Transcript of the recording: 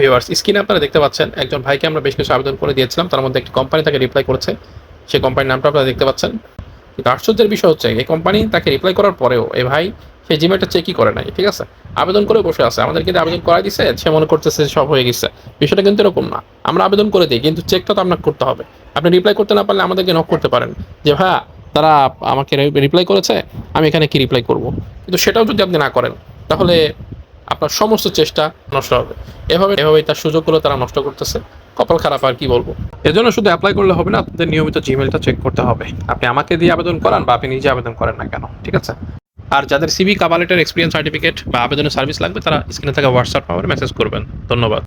Viewers স্ক্রিনে আপনারা দেখতে পাচ্ছেন একজন ভাইকে আমরা বেশ কিছু আবেদন করে দিয়েছিলাম। তার মধ্যে একটি কোম্পানি তাকে রিপ্লাই করেছে। সেই কোম্পানির নামটা আপনারা দেখতে পাচ্ছেন। কিন্তু আশ্চর্যের বিষয় হচ্ছে, এই কোম্পানি তাকে রিপ্লাই করার পরেও এই ভাই সেই জিমেলটা চেকই করে নাই, ঠিক আছে? আবেদন করে বসে আছে। আমাদের কিন্তু আবেদন করা দিছে, সে মনে করতেছে সব হয়ে গেছে। বিষয়টা কিন্তু এরকম না। আমরা আবেদন করে দিই, কিন্তু চেকটা তো আপনাকে করতে হবে। আপনি রিপ্লাই করতে না পারলে আমাদেরকে নক করতে পারেন যে, ভাইয়া, তারা আমাকে রিপ্লাই করেছে, আমি এখানে কি রিপ্লাই করব? কিন্তু সেটাও যদি আপনি না করেন, তাহলে আপনার সমস্ত চেষ্টা নষ্ট হবে। এভাবে, এভাবেই তার সুযোগগুলো তারা নষ্ট করতেছে। কপাল খারাপ আর কি বলব? এজন্য শুধু অ্যাপ্লাই করলে হবে না, আপনাদের নিয়মিত জিমেলটা চেক করতে হবে। আপনি আমাকে দিয়ে আবেদন করান বা আপনি নিজে আবেদন করেন না কেন, ঠিক আছে? আর যাদের সিবি কাবালেটের এক্সপিরিয়েন্স সার্টিফিকেট বা আবেদনের সার্ভিস লাগবে, তারা স্ক্রিনে থাকা হোয়াটসঅ্যাপ নাম্বারে মেসেজ করবেন। ধন্যবাদ।